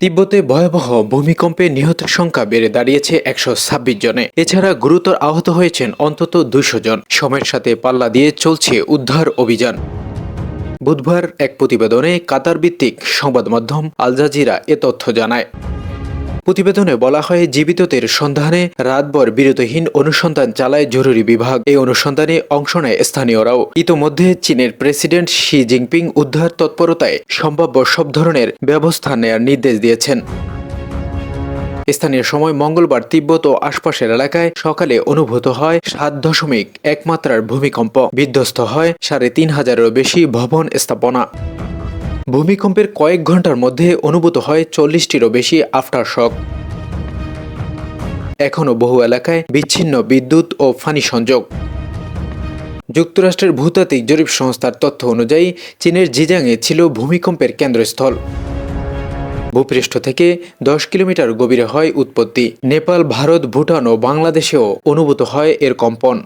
তিব্বতে ভয়াবহ ভূমিকম্পে নিহতের সংখ্যা বেড়ে দাঁড়িয়েছে একশো ছাব্বিশ জনে। এছাড়া গুরুতর আহত হয়েছেন অন্তত দুশো জন। সময়ের সাথে পাল্লা দিয়ে চলছে উদ্ধার অভিযান। বুধবার এক প্রতিবেদনে কাতার ভিত্তিক সংবাদ মাধ্যম আল জাজিরা এ তথ্য জানায়। প্রতিবেদনে বলা হয়, জীবিতদের সন্ধানে রাতভর বিরতিহীন অনুসন্ধান চালায় জরুরি বিভাগ। এই অনুসন্ধানে অংশ নেয় স্থানীয়রাও। ইতোমধ্যে চীনের প্রেসিডেন্ট শি জিনপিং উদ্ধার তৎপরতায় সম্ভাব্য সব ধরনের ব্যবস্থা নেয়ার নির্দেশ দিয়েছেন। স্থানীয় সময় মঙ্গলবার তিব্বত ও আশপাশের এলাকায় সকালে অনুভূত হয়, সাত দশমিক এক মাত্রার ভূমিকম্প। বিধ্বস্ত হয় সাড়ে তিন হাজারেরও বেশি ভবন স্থাপনা। ভূমিকম্পের কয়েক ঘণ্টার মধ্যে অনুভূত হয় চল্লিশটিরও বেশি আফটার শক। এখনও বহু এলাকায় বিচ্ছিন্ন বিদ্যুৎ ও ফানি সংযোগ। যুক্তরাষ্ট্রের ভূতাত্ত্বিক জরিপ সংস্থার তথ্য অনুযায়ী চীনের জিজাংয়ে ছিল ভূমিকম্পের কেন্দ্রস্থল। ভূপৃষ্ঠ থেকে দশ কিলোমিটার গভীরে হয় উৎপত্তি। নেপাল, ভারত, ভুটান ও বাংলাদেশেও অনুভূত হয় এর কম্পন।